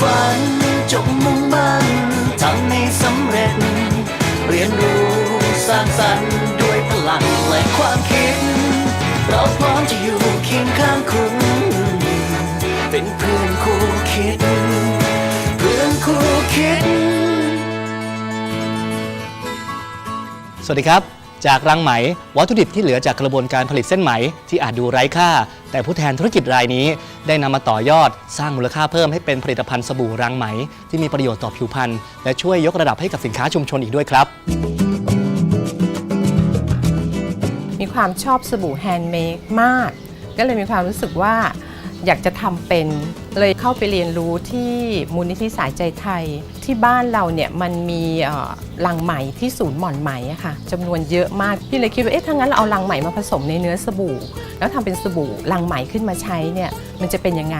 ฝัน จงมุ่งมั่นทำให้สำเร็จ เรียนรู้สร้างสรรค์ด้วยพลังและความคิด เราพร้อมจะอยู่เคียงข้างคุณ เป็นเพื่อนคู่คิด เพื่อนคู่คิด สวัสดีครับ จากรังไหม วัตถุดิบที่เหลือจากกระบวนการผลิตเส้นไหมที่อาจดูไร้ค่า แต่ผู้แทนธุรกิจรายนี้ได้นำมาต่อยอดสร้างมูลค่าเพิ่มให้เป็นผลิตภัณฑ์สบู่รังไหม ที่มีประโยชน์ต่อผิวพรรณและช่วยยกระดับให้กับสินค้าชุมชนอีกด้วยครับ มีความชอบสบู่แฮนด์เมดมาก ก็เลยมีความรู้สึกว่า อยากจะทำเป็น เลยเข้าไปเรียนรู้ที่มูลนิธิสายใจไทย ที่บ้านเราเนี่ยมันมีลังไหมที่ศูนย์หม่อนไหมอะค่ะจำนวนเยอะมากพี่เลยคิดว่าเอ๊ะถ้างั้นเราเอาลังไหมมาผสมในเนื้อสบู่ แล้วทำเป็นสบู่ลังไหมขึ้นมาใช้เนี่ยมันจะเป็นยังไง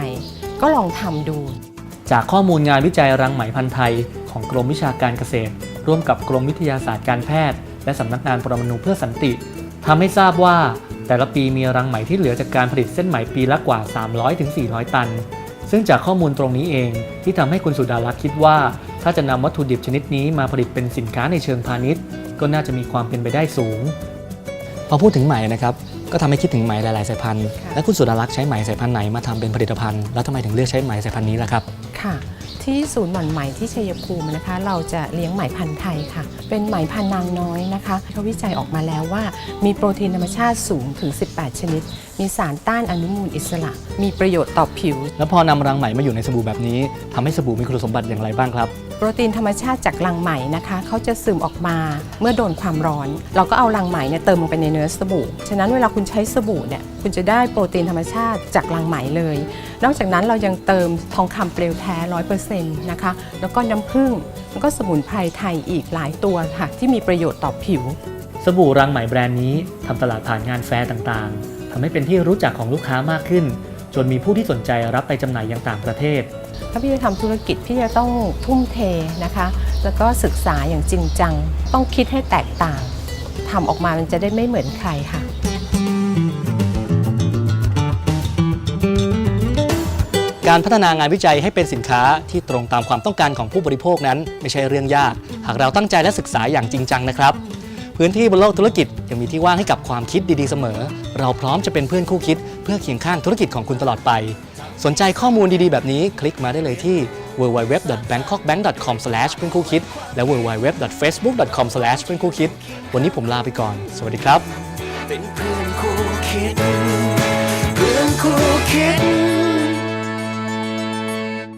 ก็ลองทำดู จากข้อมูลงานวิจัยรังไหมพันธุ์ไทย ของกรมวิชาการเกษตร ร่วมกับกรมวิทยาศาสตร์การแพทย์ และสำนักงานปรมาณูเพื่อสันติทำให้ทราบว่า แต่ละปีมีรังไหมที่เหลือจากการผลิตเส้นไหมปีละกว่า 300-400 ตัน ซึ่งจากข้อมูลตรงนี้เองที่ทำให้คุณสุดารักษ์คิดว่า ถ้าจะนำวัตถุดิบชนิดนี้มาผลิตเป็นสินค้าในเชิงพาณิชย์ ก็น่าจะมีความเป็นไปได้สูง พอพูดถึงไหมนะครับก็ทำให้คิดถึงไหมหลายๆสายพันธุ์และคุณสุดารักษ์ใช้ไหมสายพันธุ์ไหนมาทำเป็นผลิตภัณฑ์แล้วทำไมถึงเลือกใช้ไหมสายพันธุ์นี้ล่ะครับค่ะ ที่ศูนย์หม่อนไหมที่ชัยภูมินะคะ เราจะเลี้ยงไหมพันธุ์ไทยค่ะ เป็นไหมพันธุ์นางน้อยนะคะเขาวิจัยออกมาแล้วว่า มีโปรตีนธรรมชาติสูงถึง 18 ชนิด มีสารต้านอนุมูลอิสระ มีประโยชน์ต่อผิว แล้วพอนำรังไหมมาอยู่ในสบู่แบบนี้ทำให้สบู่มีคุณสมบัติอย่างไรบ้างครับ โปรตีนธรรมชาติจากรังไหมนะคะเขาจะซึมออกมาเมื่อโดนความร้อน เราก็เอารังไหมเนี่ยเติมลงไปในเนื้อสบู่ ฉะนั้นเวลาคุณใช้สบู่เนี่ยคุณจะได้โปรตีนธรรมชาติจากรังไหมเลย นอกจากนั้นเรายังเติมทองคำเปลวแท้ร้อยเปอร์เซ็นต์นะคะแล้วก็น้ำผึ้งแล้วก็สมุนไพรไทยอีกหลายตัวค่ะที่มีประโยชน์ต่อผิว สบู่รังไหมแบรนด์นี้ทำตลาดผ่านงานแฟร์ต่างๆทำให้เป็นที่รู้จักของลูกค้ามากขึ้น จนมีผู้ที่สนใจรับไปจำหน่ายยังต่างประเทศ ถ้าพี่จะทำธุรกิจพี่จะต้องทุ่มเทนะคะ แล้วก็ศึกษาอย่างจริงจัง ต้องคิดให้แตกต่างทำออกมามันจะได้ไม่เหมือนใครค่ะการพัฒนางานวิจัยให้เป็นสินค้าที่ตรงตามความต้องการของผู้บริโภคนั้น ไม่ใช่เรื่องยาก หากเราตั้งใจและศึกษาอย่างจริงจังนะครับ พื้นที่บนโลกธุรกิจยังมีที่ว่างให้กับความคิดดีๆเสมอ เราพร้อมจะเป็นเพื่อนคู่คิด เพื่อเคียงข้างธุรกิจของคุณตลอดไป สนใจข้อมูลดีๆ แบบนี้คลิกมาได้เลยที่ www.bangkokbank.com เพื่อนคู่คิด และ www.facebook.com เพื่อนคู่คิด วันนี้ผมลาไปก่อน สวัสดีครับ เป็นเพื่อนคู่คิด